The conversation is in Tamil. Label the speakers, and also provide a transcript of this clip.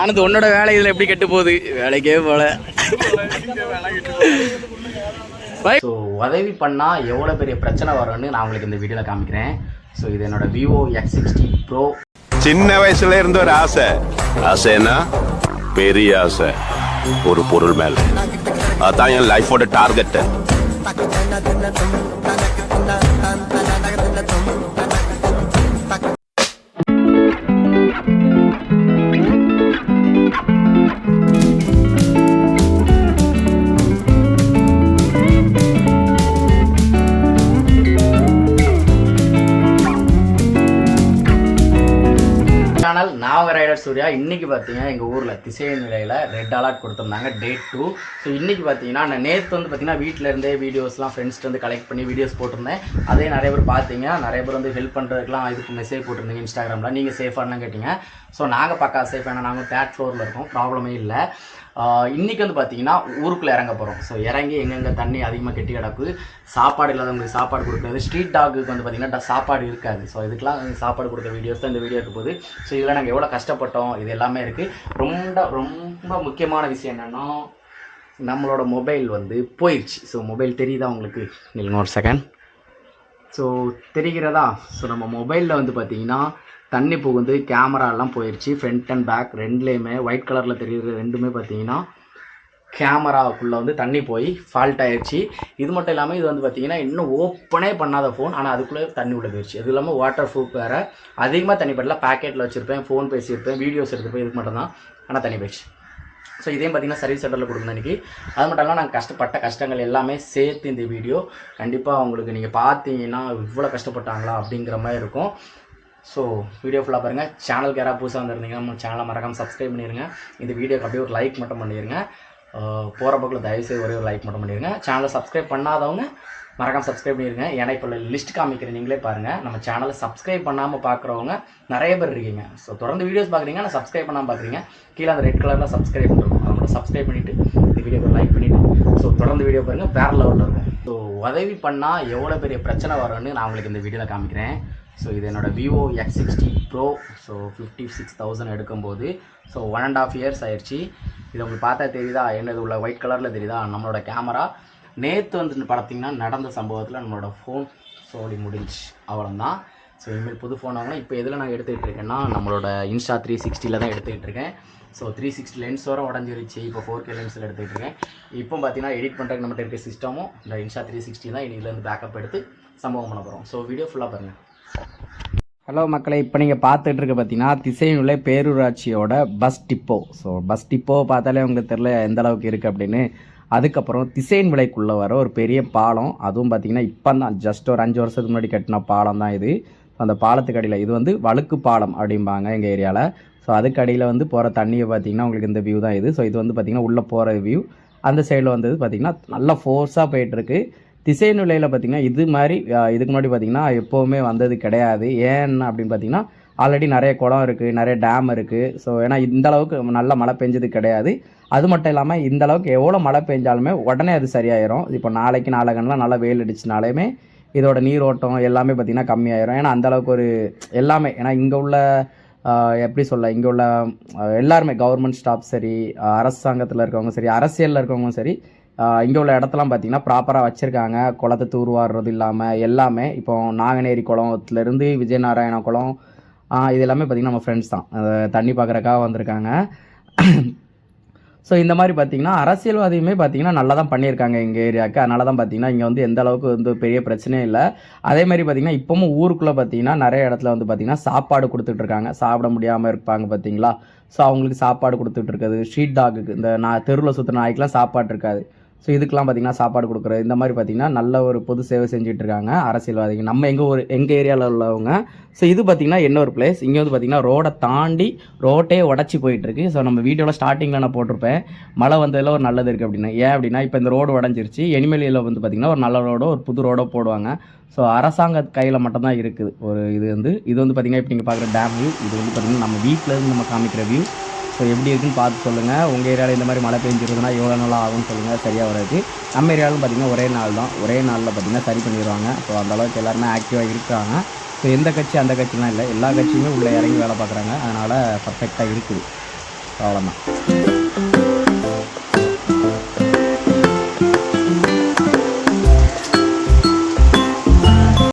Speaker 1: ஆனது உன்னோட வேலை இதில் எப்படி கெட்டு போகுது? வேலைக்கே போல. ஸோ உதவி பண்ணால் எவ்வளோ பெரிய பிரச்சனை வரும்னு நான் உங்களுக்கு இந்த வீடியோவில் காமிக்கிறேன். ஸோ இது என்னோட விவோ எக்ஸ் சிக்ஸ்டி ப்ரோ
Speaker 2: சின்ன வயசுல இருந்த ஒரு ஆசை. ஆசைன்னா பெரிய ஆசை. ஒரு பொருள் மேல. அதான் என் லைஃபோட டார்கெட்
Speaker 1: நான் ரைடர் சூர்யா இன்றைக்கி பார்த்தீங்கன்னா எங்கள் ஊரில் திசை நிலையில் ரெட் அலர்ட் கொடுத்துருந்தாங்க டேட் டூ ஸோ இன்றைக்கி பார்த்தீங்கன்னா நான் நேற்று வந்து பார்த்தீங்கன்னா வீட்டில் இருந்தே வீடியோஸ்லாம் ஃப்ரெண்ட்ஸ்ட்டு வந்து கலெக்ட் பண்ணி வீடியோஸ் போட்டிருந்தேன். அதே நிறைய பேர் பார்த்தீங்க நிறைய பேர் வந்து ஹெல்ப் பண்ணுறதுக்குலாம் இதுக்கு மெசேஜ் போட்டிருந்தீங்க இன்ஸ்டாகிராமில் நீங்கள் சேஃபானு கேட்டிங்க? ஸோ நாங்கள் பக்கா சேஃப் ஏன்னா நாங்கள் தேர்ட் ஃப்ளோரில் இருக்கோம் ப்ராப்ளமே இல்லை. ஆஹ் இன்னைக்கு வந்து பார்த்தீங்கன்னா ஊருக்குள்ளே இறங்க போகிறோம் ஸோ இறங்கி எங்கெங்கே தண்ணி அதிகமாக கெட்டி கிடக்கு சாப்பாடு இல்லாதவங்களுக்கு சாப்பாடு கொடுக்குறது ஸ்ட்ரீட் டாகுக்கு வந்து பார்த்தீங்கன்னா சாப்பாடு இருக்காது. ஸோ இதுக்கெல்லாம் சாப்பாடு கொடுக்குற வீடியோஸ் தான் இந்த வீடியோ இருக்க போகுது. ஸோ இதில் நாங்கள் எவ்வளோ கஷ்டப்பட்டோம் இது எல்லாமே இருக்குது ரொம்ப ரொம்ப முக்கியமான விஷயம் என்னென்னா நம்மளோட மொபைல் வந்து போயிடுச்சு ஸோ மொபைல் தெரியுதா உங்களுக்கு? நில்லுங்க ஒரு செகண்ட் ஸோ தெரிகிறதா? ஸோ நம்ம மொபைலில் வந்து பார்த்தீங்கன்னா தண்ணி புகுந்து கேமராலாம் போயிடுச்சு ஃப்ரண்ட் அண்ட் பேக் ரெண்டுலேயுமே ஒயிட் கலரில் தெரியுற ரெண்டுமே பார்த்தீங்கன்னா கேமராக்குள்ளே வந்து தண்ணி போய் ஃபால்ட் ஆயிடுச்சு இது மட்டும் இல்லாமல் இது வந்து பார்த்தீங்கன்னா இன்னும் ஓப்பனே பண்ணாத ஃபோன் ஆனால் அதுக்குள்ளே தண்ணி உள்ள போயிடுச்சு அது இல்லாமல் வாட்டர் ப்ரூஃப் வேறு. அதிகமாக தண்ணி படல பேக்கெட்டில் வச்சுருப்பேன் ஃபோன் பேசியிருப்பேன் வீடியோஸ் எடுத்துருப்பேன் இதுக்கு மட்டும் தான். ஆனால் தண்ணி போயிடுச்சு ஸோ இதையும் பார்த்தீங்கன்னா சர்வீஸ் சென்டரில் கொடுக்கணும் இன்றைக்கி அது மட்டும் இல்லாமல் நாங்கள் கஷ்டப்பட்ட கஷ்டங்கள் எல்லாமே சேர்த்து இந்த வீடியோ கண்டிப்பாக உங்களுக்கு நீங்கள் பார்த்தீங்கன்னா இவ்வளோ கஷ்டப்பட்டாங்களா அப்படிங்கிற மாதிரி இருக்கும். ஸோ வீடியோ ஃபுல்லாக பாருங்கள் சேனலுக்கு யாராவது புதுசாக வந்திருந்தீங்க நம்ம சேனலை மறக்காமல் சப்ஸ்கிரைப் பண்ணிடுங்க இந்த வீடியோக்கு அப்படியே ஒரு லைக் மட்டும் பண்ணிடுங்க போகிற பக்கம் தயவுசெய்து ஒரே ஒரு லைக் மட்டும் பண்ணிடுங்க சேனலை சப்ஸ்கிரைப் பண்ணாதவங்க மறக்காமல் சப்ஸ்கிரைப் பண்ணிடுங்க ஏன்னா இப்போ லிஸ்ட் காமிக்கிறேன். நீங்களே பாருங்கள் நம்ம சேனலை சப்ஸ்கிரைப் பண்ணாமல் பார்க்குறவங்க நிறைய பேர் இருக்கீங்க. ஸோ தொடர்ந்து வீடியோஸ் பார்க்குறீங்க ஆனால் சப்ஸ்கிரைப் பண்ணாமல் பார்க்குறீங்க கீழே அந்த ரெட் கலரில் சப்ஸ்கிரைப் பண்ணுறோம் அதை மட்டும் சப்ஸ்கிரைப் பண்ணிவிட்டு இந்த வீடியோக்கு லைக் பண்ணிவிட்டு ஸோ தொடர்ந்து வீடியோ பாருங்கள் வேறு லெவலில் இருக்கும். ஸோ உதவி பண்ணால் எவ்வளோ பெரிய பிரச்சனை வரும்னு நான் உங்களுக்கு இந்த வீடியோவில் காமிக்கிறேன். ஸோ இது என்னோடய Vivo X sixty Pro so fifty six thousand எடுக்கும்போது so one and half years ஆயிடுச்சு. இது உங்களுக்கு பார்த்தா தெரியுதா? என்னது உள்ள ஒயிட் கலரில் தெரியுதா? நம்மளோட கேமரா நேற்று வந்து பார்த்தீங்கன்னா நடந்த சம்பவத்தில் நம்மளோட ஃபோன் சோடி முடிஞ்சு. அவ்வளோதான் ஸோ இனிமேல் புது ஃபோன் வாங்கினா இப்போ எதில் நான் எடுத்துக்கிட்டு இருக்கேன்னா நம்மளோட இன்ஸ்டா த்ரீ சிக்ஸ்டியில் தான் எடுத்துக்கிட்டு இருக்கேன். ஸோ த்ரீ சிக்ஸ்டி லென்ஸ் வர உடஞ்சிருச்சு. இப்போ ஃபோர் கே லென்ஸில் எடுத்துக்கிட்டு இருக்கேன். இப்போ பார்த்தீங்கன்னா எடிட் பண்ணுறதுக்கு நம்மகிட்ட இருக்க சிஸ்டமும் இந்த இன்ஸ்டா த்ரீ சிக்ஸ்டி தான் இதுலேருந்து பேக்கப் எடுத்து சம்பவம் பண்ண போகிறோம் ஸோ வீடியோ ஃபுல்லாக பாருங்கள் ஹலோ மக்களை இப்போ நீங்கள் பார்த்துட்டு இருக்க பார்த்தீங்கன்னா திசையுள்ள பேரூராட்சியோட bus depot so bus depot பார்த்தாலே உங்களுக்கு தெரில எந்த அளவுக்கு இருக்குது அப்படின்னு. அதுக்கப்புறம் திசைன் விலைக்குள்ளே வர ஒரு பெரிய பாலம். அதுவும் பார்த்தீங்கன்னா இப்போ தான் ஜஸ்ட் ஒரு அஞ்சு வருஷத்துக்கு முன்னாடி கட்டின பாலம் தான் இது. அந்த பாலத்துக்கு அடியில் இது வந்து வழுக்கு பாலம் அப்படிம்பாங்க எங்கள் ஏரியாவில் ஸோ அதுக்கு அடியில் வந்து போகிற தண்ணியை பார்த்தீங்கன்னா உங்களுக்கு இந்த வியூ தான் இது. ஸோ இது வந்து பார்த்திங்கன்னா உள்ளே போகிற வியூ அந்த சைடில் வந்தது பார்த்திங்கன்னா நல்லா ஃபோர்ஸாக போயிட்டுருக்கு திசை நிலையில் பார்த்தீங்கன்னா இது மாதிரி இதுக்கு முன்னாடி பார்த்திங்கன்னா எப்போவுமே வந்தது கிடையாது. ஏன் அப்படின்னு பார்த்தீங்கன்னா ஆல்ரெடி நிறைய குளம் இருக்குது நிறைய டேம் இருக்குது ஸோ ஏன்னா இந்த அளவுக்கு நல்ல மழை பெஞ்சது கிடையாது. அது மட்டும் இல்லாமல் இந்த அளவுக்கு எவ்வளோ மழை பெஞ்சாலுமே உடனே அது சரியாயிரும். இப்போ நாளைக்கு நாளைக்கெல்லாம் நல்லா வெயில் அடிச்சினாலுமே இதோட நீரோட்டம் எல்லாமே பார்த்திங்கன்னா கம்மியாயிரும். ஏன்னா அந்தளவுக்கு ஒரு எல்லாமே ஏன்னா இங்கே உள்ள எப்படி சொல்ல இங்கே உள்ள எல்லாருமே கவர்மெண்ட் ஸ்டாஃப் சரி அரசாங்கத்தில் இருக்கவங்க சரி அரசியலில் இருக்கவங்க சரி இங்கே உள்ள இடத்தெல்லாம் பார்த்தீங்கன்னா ப்ராப்பராக வச்சுருக்காங்க. குளத்தை தூர்வாடுறது இல்லாமல் எல்லாமே. இப்போ நாங்கநேரி குளத்துலேருந்து விஜயநாராயண குளம் இது எல்லாமே பார்த்திங்கன்னா நம்ம ஃப்ரெண்ட்ஸ் தான். தண்ணி பார்க்குறக்காக வந்திருக்காங்க. ஸோ இந்த மாதிரி பார்த்தீங்கன்னா அரசியல்வாதியுமே பார்த்தீங்கன்னா நல்லா தான் பண்ணியிருக்காங்க எங்கள் ஏரியாவுக்கு. அதனால தான் பார்த்தீங்கன்னா இங்கே வந்து எந்த அளவுக்கு வந்து பெரிய பிரச்சனையும் இல்லை. அதே மாதிரி பார்த்தீங்கன்னா இப்போவும் ஊருக்குள்ளே பார்த்தீங்கன்னா நிறைய இடத்துல வந்து பார்த்தீங்கன்னா சாப்பாடு கொடுத்துட்ருக்காங்க சாப்பிட முடியாமல் இருப்பாங்க பார்த்தீங்களா ஸோ அவங்களுக்கு சாப்பாடு கொடுத்துட்ருக்குது ஸ்ட்ரீட் டாகுக்கு இந்த நான் தெருவில் சுற்றுற நாய்க்கெலாம் சாப்பாடு இருக்காது. ஸோ இதுக்கெல்லாம் பார்த்திங்கன்னா சாப்பாடு கொடுக்குறது இந்த மாதிரி பார்த்தீங்கன்னா நல்ல ஒரு பொது சேவை செஞ்சுட்டு இருக்காங்க அரசியல்வாதிகள். நம்ம எங்கள் ஒரு எங்கள் ஏரியாவில் உள்ளவங்க. ஸோ இது பார்த்திங்கன்னா என்ன ஒரு பிளேஸ் இங்கே வந்து பார்த்தீங்கன்னா ரோடை தாண்டி ரோட்டே உடச்சி போயிட்டுருக்கு ஸோ நம்ம வீடியோவில் ஸ்டார்டிங்கில் நான் போட்டிருப்பேன். மழை வந்ததில் ஒரு நல்லது இருக்குது அப்படின்னா. ஏன் அப்படின்னா இப்போ இந்த ரோடு உடஞ்சிருச்சு. எனிமேலியில் வந்து பார்த்தீங்கன்னா ஒரு நல்ல ரோடோ ஒரு புது ரோடோ போடுவாங்க. ஸோ அரசாங்க கையில் மட்டும்தான் இருக்குது. ஒரு இது வந்து இது வந்து பார்த்தீங்கன்னா இப்போ நீங்கள் பார்க்குற டேம் வியூ இது வந்து பார்த்தீங்கன்னா நம்ம வீட்டில் இருந்து நம்ம காமிக்கிற வியூ ஸோ எப்படி இருக்குன்னு பார்த்து சொல்லுங்கள் உங்கள் ஏரியாவில் இந்த மாதிரி மழை பெஞ்சிருந்ததுன்னா எவ்வளோ நாள் ஆகும்னு சொல்லுங்கள் சரியாக வராது. நம்ம ஏரியாவிலும் பார்த்தீங்கன்னா ஒரே நாள் தான். ஒரே நாளில் பார்த்தீங்கன்னா சரி பண்ணிடுவாங்க ஸோ அந்தளவுக்கு எல்லாருமே ஆக்டிவாக இருக்காங்க. ஸோ எந்த கட்சி அந்த கட்சிலாம் இல்லை. எல்லா கட்சியுமே உள்ளே இறங்கி வேலை பார்க்குறாங்க. அதனால் பர்ஃபெக்டாக இருக்குது. அவ்வளோதான்